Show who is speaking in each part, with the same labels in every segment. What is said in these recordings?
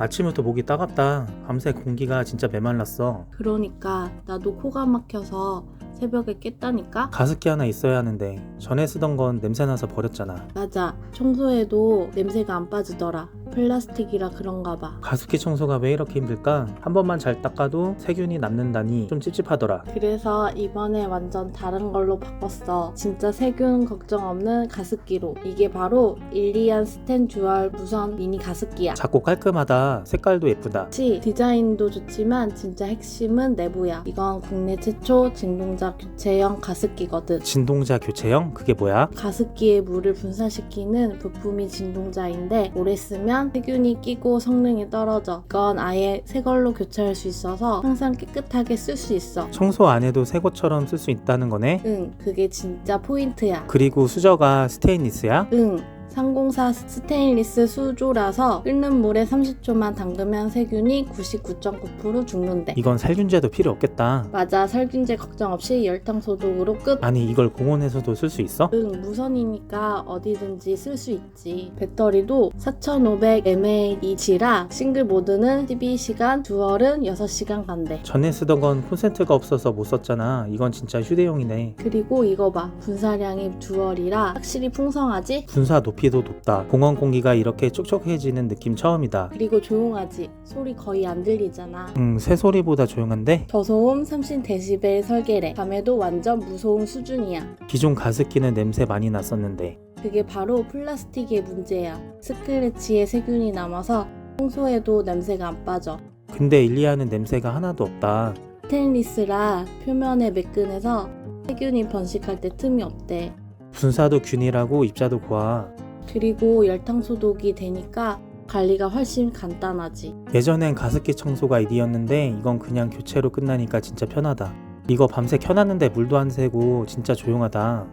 Speaker 1: 아침부터 목이 따갑다. 밤새 공기가 진짜 메말랐어.
Speaker 2: 그러니까 나도 코가 막혀서 새벽에 깼다니까?
Speaker 1: 가습기 하나 있어야 하는데 전에 쓰던 건 냄새나서 버렸잖아.
Speaker 2: 맞아. 청소해도 냄새가 안 빠지더라. 플라스틱이라 그런가 봐.
Speaker 1: 가습기 청소가 왜 이렇게 힘들까? 한 번만 잘 닦아도 세균이 남는다니 좀 찝찝하더라.
Speaker 2: 그래서 이번에 완전 다른 걸로 바꿨어. 진짜 세균 걱정 없는 가습기로. 이게 바로 일리안 스텐 듀얼 무선 미니 가습기야.
Speaker 1: 작고 깔끔하다. 색깔도 예쁘다.
Speaker 2: 그치? 디자인도 좋지만 진짜 핵심은 내부야. 이건 국내 최초 진동자 교체형 가습기거든.
Speaker 1: 진동자 교체형? 그게 뭐야?
Speaker 2: 가습기에 물을 분사시키는 부품이 진동자인데 오래 쓰면 세균이 끼고 성능이 떨어져. 이건 아예 새 걸로 교체할 수 있어서 항상 깨끗하게 쓸 수 있어.
Speaker 1: 청소 안 해도 새 것처럼 쓸 수 있다는 거네.
Speaker 2: 응, 그게 진짜 포인트야.
Speaker 1: 그리고 수저가 스테인리스야?
Speaker 2: 응. 304 스테인리스 수조라서 끓는 물에 30초만 담그면 세균이 99.9% 죽는데.
Speaker 1: 이건 살균제도 필요 없겠다.
Speaker 2: 맞아, 살균제 걱정 없이 열탕 소독으로 끝.
Speaker 1: 아니 이걸 공원에서도 쓸 수 있어?
Speaker 2: 응, 무선이니까 어디든지 쓸 수 있지. 배터리도 4500mAh라 싱글 모드는 12시간, 듀얼은 6시간 간대.
Speaker 1: 전에 쓰던 건 콘센트가 없어서 못 썼잖아. 이건 진짜 휴대용이네.
Speaker 2: 그리고 이거 봐. 분사량이 듀얼이라 확실히 풍성하지?
Speaker 1: 분사 높이 도 높다. 공원 공기가 이렇게 촉촉해지는 느낌 처음이다.
Speaker 2: 그리고 조용하지. 소리 거의 안 들리잖아.
Speaker 1: 음, 새소리보다 조용한데?
Speaker 2: 저소음 30dB 설계래. 밤에도 완전 무소음 수준이야.
Speaker 1: 기존 가습기는 냄새 많이 났었는데.
Speaker 2: 그게 바로 플라스틱의 문제야. 스크래치에 세균이 남아서 청소해도 냄새가 안 빠져.
Speaker 1: 근데 일리아는 냄새가 하나도 없다.
Speaker 2: 스테인리스라 표면에 매끈해서 세균이 번식할 때 틈이 없대.
Speaker 1: 분사도 균일하고 입자도 고와.
Speaker 2: 그리고 열탕 소독이 되니까 관리가 훨씬 간단하지.
Speaker 1: 예전엔 가습기 청소가 일이었는데 이건 그냥 교체로 끝나니까 진짜 편하다. 이거 밤새 켜놨는데 물도 안 새고 진짜 조용하다.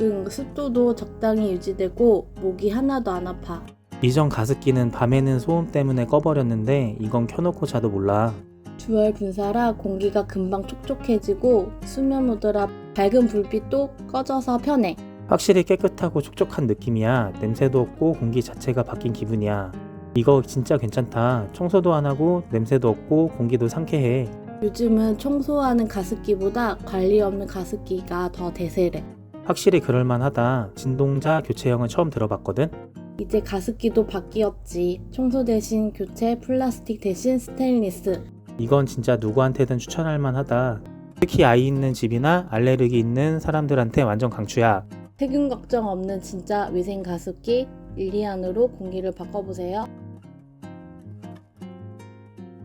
Speaker 2: 응, 습도도 적당히 유지되고 목이 하나도 안 아파.
Speaker 1: 이전 가습기는 밤에는 소음 때문에 꺼버렸는데 이건 켜놓고 자도 몰라.
Speaker 2: 듀얼 분사라 공기가 금방 촉촉해지고 수면 모드라 밝은 불빛도 꺼져서 편해.
Speaker 1: 확실히 깨끗하고 촉촉한 느낌이야. 냄새도 없고 공기 자체가 바뀐 기분이야. 이거 진짜 괜찮다. 청소도 안 하고 냄새도 없고 공기도 상쾌해.
Speaker 2: 요즘은 청소하는 가습기보다 관리 없는 가습기가 더 대세래.
Speaker 1: 확실히 그럴만하다. 진동자 교체형은 처음 들어봤거든.
Speaker 2: 이제 가습기도 바뀌었지. 청소 대신 교체, 플라스틱 대신 스테인리스.
Speaker 1: 이건 진짜 누구한테든 추천할 만하다. 특히 아이 있는 집이나 알레르기 있는 사람들한테 완전 강추야.
Speaker 2: 세균 걱정 없는 진짜 위생 가습기 일리안으로 공기를 바꿔보세요.